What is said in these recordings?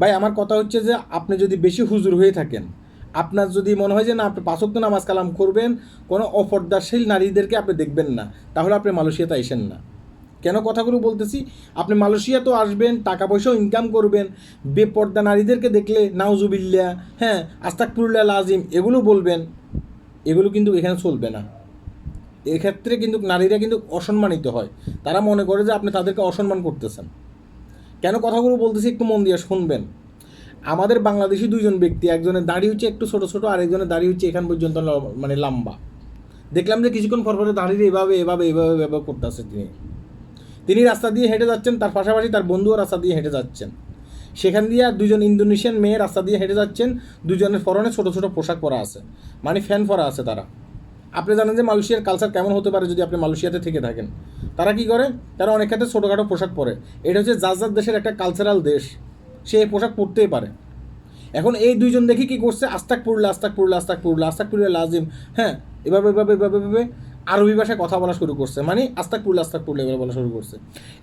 ভাই, আমার কথা হচ্ছে যে আপনি যদি বেশি হুজুর হয়ে থাকেন, আপনার যদি মনে হয় যে না, আপনি পাঁচক্ত নামাজ কালাম করবেন, কোনো অপর্দাশীল নারীদেরকে আপনি দেখবেন না, তাহলে আপনি মালয়েশিয়াতে আইসেন না। কেন কথাগুলো বলতেছি? আপনি মালয়েশিয়া তো আসবেন, টাকা পয়সাও ইনকাম করবেন, বেপর্দা নারীদেরকে দেখলে নাউজুবিল্লা হ্যাঁ আস্তাকপুরুল্লাহ লাজিম এগুলো বলবেন, এগুলো কিন্তু এখানে চলবে না। এক্ষেত্রে কিন্তু নারীরা কিন্তু অসম্মানিত হয়। তারা মনে করে যে আপনি তাদেরকে অসম্মান করতেছেন। কেন কথাগুলো বলতেছি একটু মন দিয়ে শুনবেন। আমাদের বাংলাদেশি দুইজন ব্যক্তি, একজনের দাড়ি হচ্ছে একটু ছোট ছোট, আর একজনের দাড়ি হচ্ছে এখান পর্যন্ত মানে লম্বা। দেখলাম যে কিছুক্ষণ পর পরে দাঁড়িয়ে এভাবে এভাবে এভাবে এভাবে করতেছে তিনি। তিনি রাস্তা দিয়ে হেঁটে যাচ্ছেন, তার পাশাপাশি তার বন্ধুও রাস্তা দিয়ে হেঁটে যাচ্ছেন। সেখান দিয়ে আর দুজন ইন্দোনেশিয়ান মেয়ে রাস্তা দিয়ে হেঁটে যাচ্ছেন, দুজনের পরনে ছোট ছোট পোশাক পরা আছে মানে ফ্যান পরা আছে তারা। আপনি জানেন যে মালয়েশিয়ার কালচার কেমন হতে পারে যদি আপনি মালয়েশিয়াতে থেকে থাকেন। তারা কি করে? তারা অনেক ক্ষেত্রে ছোটোখাটো পোশাক পরে। এটা হচ্ছে যার যার দেশের একটা কালচারাল দেশ, সে এই পোশাক পরতেই পারে। এখন এই দুইজন দেখি কি করছে? আস্তাক পুরলা আস্তাক পুরলা আস্তাক পুরলা আস্তাক পুরলা লাজিম হ্যাঁ এভাবে এভাবে এভাবে এভাবে আরবি ভাষায় কথা বলা শুরু করছে। মানে আস্তাক পুরলা আস্তাক পুরলা এভাবে বলা শুরু করছে।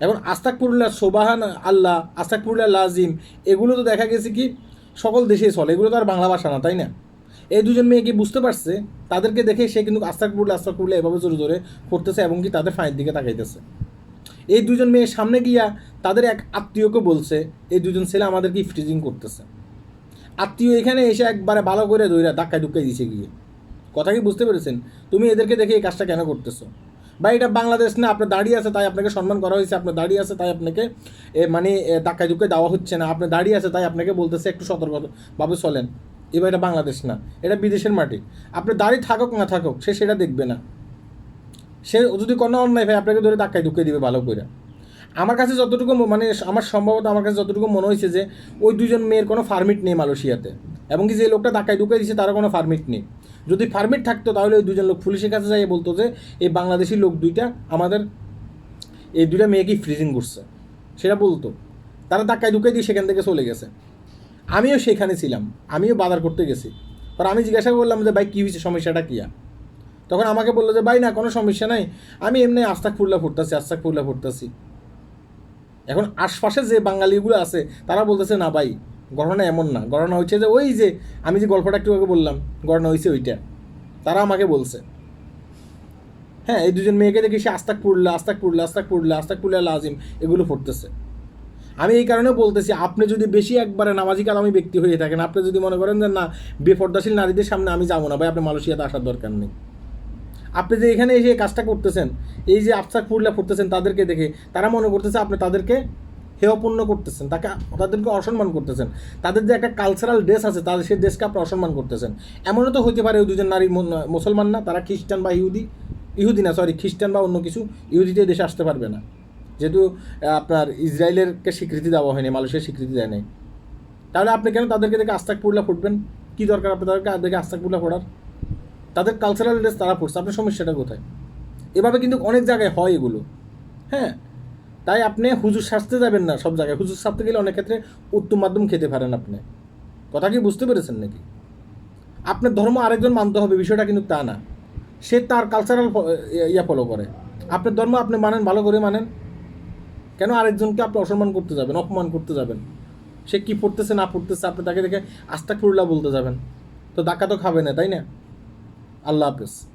এখন আস্তাক পুরলা সোবাহান আল্লাহ আস্তাক পুরলা লাজিম, এগুলো তো দেখা গেছে কি? সকল দেশেই চলে। এগুলো তো আর বাংলা ভাষা না, তাই না? এই দুজন মেয়ে কি বুঝতে পারছে? তাদেরকে দেখে সে কিন্তু আস্তাক পুরলা আস্তাক পুরলা এভাবে জোরে জোরে করতেছে এবং কি তাদের ফাঁয়ের দিকে তাকাইতেছে। এই দুজন মেয়ে সামনে গিয়া তাদের এক আত্মীয়কে বলছে, এই দুজন ছেলে আমাদেরকে ফ্রিজিং করতেছে। আত্মীয় এখানে এসে একবারে ভালো করে দইরা ধাক্কায় ধুক্কায় দিছে গিয়ে। কথা কি বুঝতে পেরেছেন? তুমি এদেরকে দেখে এই কাজটা কেন করতেছো? বা এটা বাংলাদেশ না, আপনার দাঁড়িয়ে আছে, তাই আপনাকে সম্মান করা হয়েছে, আপনার দাঁড়িয়ে আছে, তাই আপনাকে মানে ধাক্কায় ধুক্কায় দেওয়া হচ্ছে না, আপনার দাঁড়িয়ে আছে, তাই আপনাকে বলতেছে, একটু সতর্কভাবে চলেন। এবার এটা বাংলাদেশ না, এটা বিদেশের মাটি। আপনার দাড়ি থাকুক না থাকুক, সে সেটা দেখবে না। সে যদি কোনো অন্যায় ভাই আপনাকে ধরে ধাক্কায় ঢুকিয়ে দিবে ভালো করে আমার কাছে যতটুকু মানে আমার সম্ভবত আমার কাছে যতটুকু মনে হয়েছে যে, ওই দুজন মেয়ের কোনো ফার্মিট নেই মালয়েশিয়াতে। এবং কি যে লোকটা ধাক্কায় ঢুকিয়ে দিচ্ছে তারও কোনো ফার্মিট নেই। যদি ফার্মিট থাকতো, তাহলে ওই দুজন লোক পুলিশের কাছে যাই বলতো যে, এই বাংলাদেশি লোক দুইটা, আমাদের এই দুইটা মেয়েকেই ফ্রিজিং করছে? সেটা বলতো। তারা ধাক্কায় ঢুকিয়ে দিয়ে সেখান থেকে চলে গেছে। আমিও সেখানে ছিলাম, আমিও বাজার করতে গেছি। আর আমি জিজ্ঞাসা করলাম যে, ভাই, কী হয়েছে? সমস্যাটা কী? তখন আমাকে বলল যে, ভাই, না, কোনো সমস্যা নাই। আমি এমনি আস্তাক ফুল্লা ফুটতেছি আস্তাক ফুল্লা ফুটতেছি এখন আশপাশে যে বাঙালিগুলো আছে, তারা বলতেছে, না, ভাই ঘটনা এমন না। ঘটনা হচ্ছে যে, ওই যে, আমি যে গল্পটা একটু আগে বললাম ঘটনা হয়েছে ওইটা। তারা আমাকে বলছে। হ্যাঁ এই দুজন মেয়েকে দেখি সে আস্তাক পুড়লা আস্তাক পুড়লা আস্তাক পুড়লা আস্তাক পুড়লা লাজিম এগুলো পড়তেছে। আমি এই কারণে বলতেছি, আপনি যদি বেশি একবারে নামাজি কালামি ব্যক্তি হয়ে থাকেন, আপনি যদি মনে করেন যে না বেপর্দাশীল নারীদের সামনে আমি যাব না, ভাই, আপনি মালয়েশিয়াতে আসার দরকার নেই। আপনি যে এখানে এসে কাজটা করতেছেন, এই যে আফসাক ফুরলা করতেছেন তাদেরকে দেখে, তারা মনে করতেছে আপনি তাদেরকে হেয়পূর্ণ করতেছেন, তাকে, তাদেরকে অসম্মান করতেছেন। তাদের যে একটা কালচারাল ড্রেস আছে তাদের সেই ড্রেসকে আপনি অসম্মান করতেছেন। এমনও তো হতে পারে ওই দুজন নারী মুসলমান না, তারা খ্রিস্টান বা ইহুদি ইহুদি না সরি খ্রিস্টান বা অন্য কিছু, ইহুদিতে দেশে আসতে পারবে না। যেহেতু আপনার ইসরায়েলেরকে স্বীকৃতি দেওয়া হয়নি মালয়েশিয়ার স্বীকৃতি দেয় নাই তাহলে আপনি কেন তাদেরকে দেখে আস্তাক পুরলা ফুটবেন? কী দরকার আপনি তাদেরকে? দেখে আস্তাক পুরলা ফোড়ার তাদের কালচারাল ড্রেস তারা পড়ছে আপনার সমস্যাটা কোথায়? এভাবে কিন্তু অনেক জায়গায় হয় এগুলো। হ্যাঁ? তাই আপনি হুজুর সাজতে যাবেন না সব জায়গায়। হুজুর সাজতে গেলে অনেক ক্ষেত্রে উত্তম মাধ্যম খেতে পারেন আপনি। কথা কি বুঝতে পেরেছেন নাকি? আপনার ধর্ম আরেকজন মানতে হবে, বিষয়টা কিন্তু তা না। সে তার কালচারাল ইয়া ফলো করে। আপনার ধর্ম আপনি মানেন, ভালো করে মানেন। কেন আরেকজনকে আপনি অসম্মান করতে যাবেন, অপমান করতে যাবেন? সে কি পড়তেছে, না পড়তেছে, আপনি তাকে দেখে আস্তাক বলতে যাবেন। তো ডাকা তো খাবে না, তাই না? আল্লাহ হাফেজ।